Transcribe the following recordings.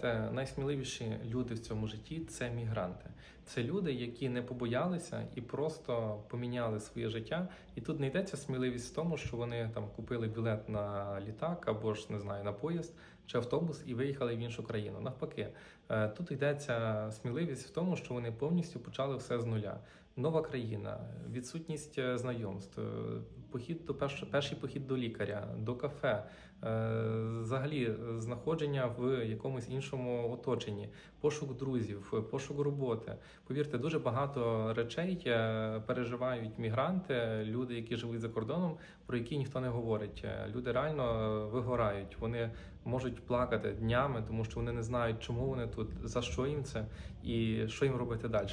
знаєте, найсміливіші люди в цьому житті це мігранти. Це люди, які не побоялися і просто поміняли своє життя. І тут не йдеться сміливість в тому, що вони там купили білет на літак або ж не знаю на поїзд чи автобус і виїхали в іншу країну. Навпаки, е, тут йдеться сміливість в тому, що вони повністю почали все з нуля. Нова країна, відсутність е, знайомств, е, похід до перш, перший похід до лікаря, до кафе, е, взагалі знаходження в якомусь іншому оточенні, пошук друзів, пошук роботи. Повірте, дуже багато речей переживають мігранти, люди, які живуть за кордоном, про які ніхто не говорить. Люди реально вигорають, вони можуть плакати днями, тому що вони не знають, чому вони тут, за що їм це і що їм робити далі.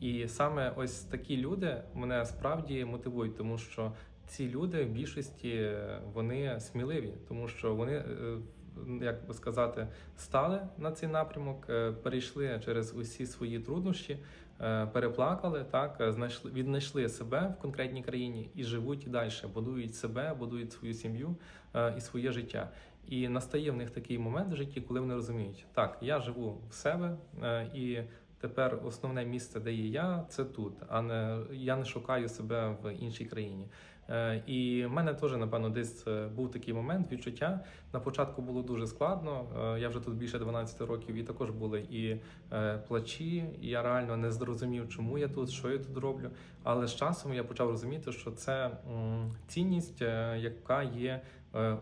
І саме ось такі люди мене справді мотивують, тому що ці люди в більшості е, вони сміливі, тому що вони. е, Як би сказати, стали на цей напрямок, е, перейшли через усі свої труднощі, переплакали, так знайшли віднайшли себе в конкретній країні і живуть далі, будують себе, будують свою сім'ю і своє життя. І настає в них такий момент в житті, коли вони розуміють, так я живу в себе і. Тепер основне місце, де є я, це тут, а не я не шукаю себе в іншій країні. Е, і в мене теж, напевно, десь е, був такий момент відчуття. На початку було дуже складно. Е, я вже тут більше 12 років, і також були і плачі. І я реально не зрозумів, чому я тут, що я тут роблю. Але з часом я почав розуміти, що це цінність, яка є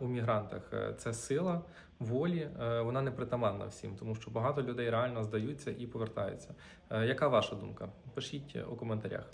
у мігрантах. Е, Це сила волі, е, вона не притаманна всім, тому що багато людей реально здаються і повертаються. Е, Яка ваша думка? Пишіть у коментарях.